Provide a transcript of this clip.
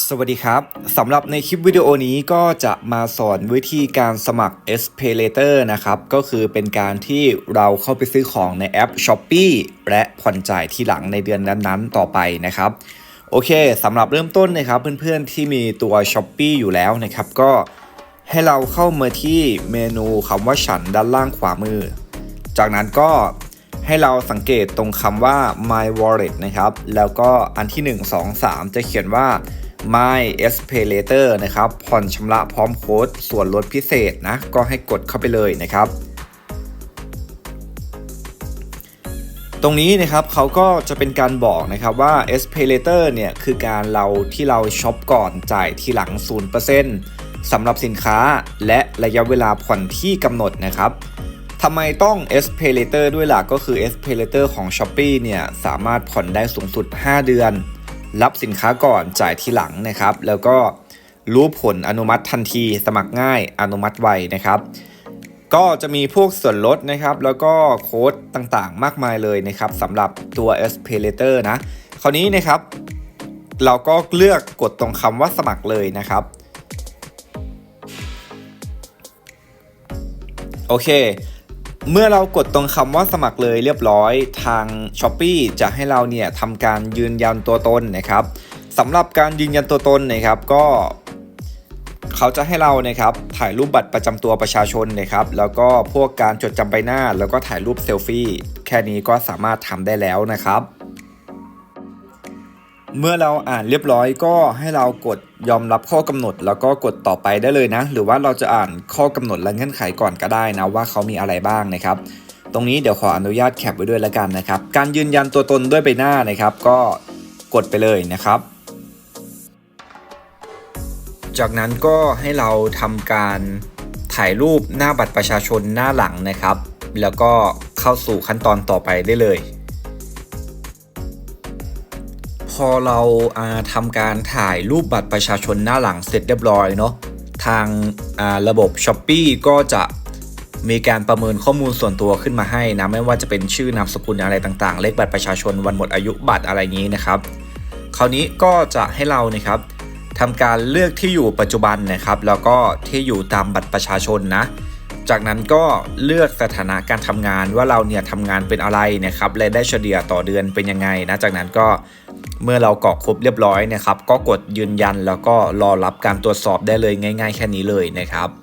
สวัสดีครับ สำหรับในคลิปวิดีโอนี้ก็จะมาสอนวิธีการสมัคร s p a y Later นะครับ ก็คือเป็นการที่เราเข้าไปซื้อของในแอป s h o p e e และผ่อนจ่ายทีหลังในเดือนนั้นๆ ต่อไปนะครับ โอเคสำหรับเริ่มต้นนะครับ เพื่อนๆที่มีตัว s h o p e e อยู่แล้วนะครับ ก็ให้เราเข้ามาที่เมนูคำว่าฉันด้านล่างขวามือ จากนั้นก็ให้เราสังเกตตรงคำว่า my wallet นะครับ แล้วก็อันที่ 1 2 3 จะเขียนว่า my s p a y later นะครับ ผ่อนชำระพร้อมโค้ดส่วนลดพิเศษนะ ก็ให้กดเข้าไปเลยนะครับ ตรงนี้นะครับเขาก็จะเป็นการบอกนะครับว่า s p a y later เนี่ยคือการเราที่เราช็อปก่อนจ่ายทีหลัง 0%สำหรับสินค้าและระยะเวลาผ่อนที่กำหนดนะครับทำไมต้อง S Pay Later ด้วยล่ะก็คือ S Pay Later ของ s h อ p e e เนี่ยสามารถผ่อนได้สูงสุด 5 เดือน รับสินค้าก่อนจ่ายทีหลังนะครับ แล้วก็รู้ผลอนุมัติทันที สมัครง่ายอนุมัติไวนะครับ ก็จะมีพวกส่วนลดนะครับ แล้วก็โค้ดต่างๆ มากมายเลยนะครับสำหรับตัว S Pay Later นะ คราวนี้นะครับ เราก็เลือกกดตรงคำว่าสมัครเลยนะครับ โอเค เมื่อเรากดตรงคำว่าสมัครเลยเรียบร้อย ทาง s h อ p e e จะให้เราเนี่ยทำการยืนยันตัวตนนะครับสำหรับการยืนยันตัวตนนะครับก็เขาจะให้เรานะครับถ่ายรูปบัตรประจำตัวประชาชนนะครับ แล้วก็พวกการจดจำใบหน้า แล้วก็ถ่ายรูปเซลฟี่แค่นี้ก็สามารถทำได้แล้วนะครับ เมื่อเราอ่านเรียบร้อยก็ให้เรากด ยอมรับข้อกำหนดแล้วก็กดต่อไปได้เลยนะ หรือว่าเราจะอ่านข้อกำหนดและเงื่อนไขก่อนก็ได้นะว่าเขามีอะไรบ้างนะครับ ตรงนี้เดี๋ยวขออนุญาตแคปไว้ด้วยแล้วกันนะครับ การยืนยันตัวตนด้วยใบหน้านะครับ ก็กดไปเลยนะครับ จากนั้นก็ให้เราทำการถ่ายรูปหน้าบัตรประชาชนหน้าหลังนะครับ แล้วก็เข้าสู่ขั้นตอนต่อไปได้เลย อเราอาทำการถ่ายรูปบัตรประชาชนหน้าหลังเสร็จเรียบร้อยเนาะทางาระบบ s h อ p e e ก็จะมีการประเมินข้อมูลส่วนตัวขึ้นมาให้นะ ไม่ว่าจะเป็นชื่อนามสกุลอะไรต่างๆ เลขบัตรประชาชนวันหมดอายุบัตรอะไรงนี้นะครับ คราวนี้ก็จะให้เรานะครับทำการเลือกที่อยู่ปัจจุบันนะครับ แล้วก็ที่อยู่ตามบัตรประชาชนนะ จากนั้นก็เลือกสถานะการทำงานว่าเราเนี่ยทำงานเป็นอะไรนะครับรายได้เฉลี่ยต่อเดือนเป็นยังไงนะ จากนั้นก็ เมื่อเรากรอกครบเรียบร้อยนะครับก็กดยืนยันแล้วก็รอรับการตรวจสอบได้เลยง่าย ๆ แค่นี้เลยนะครับ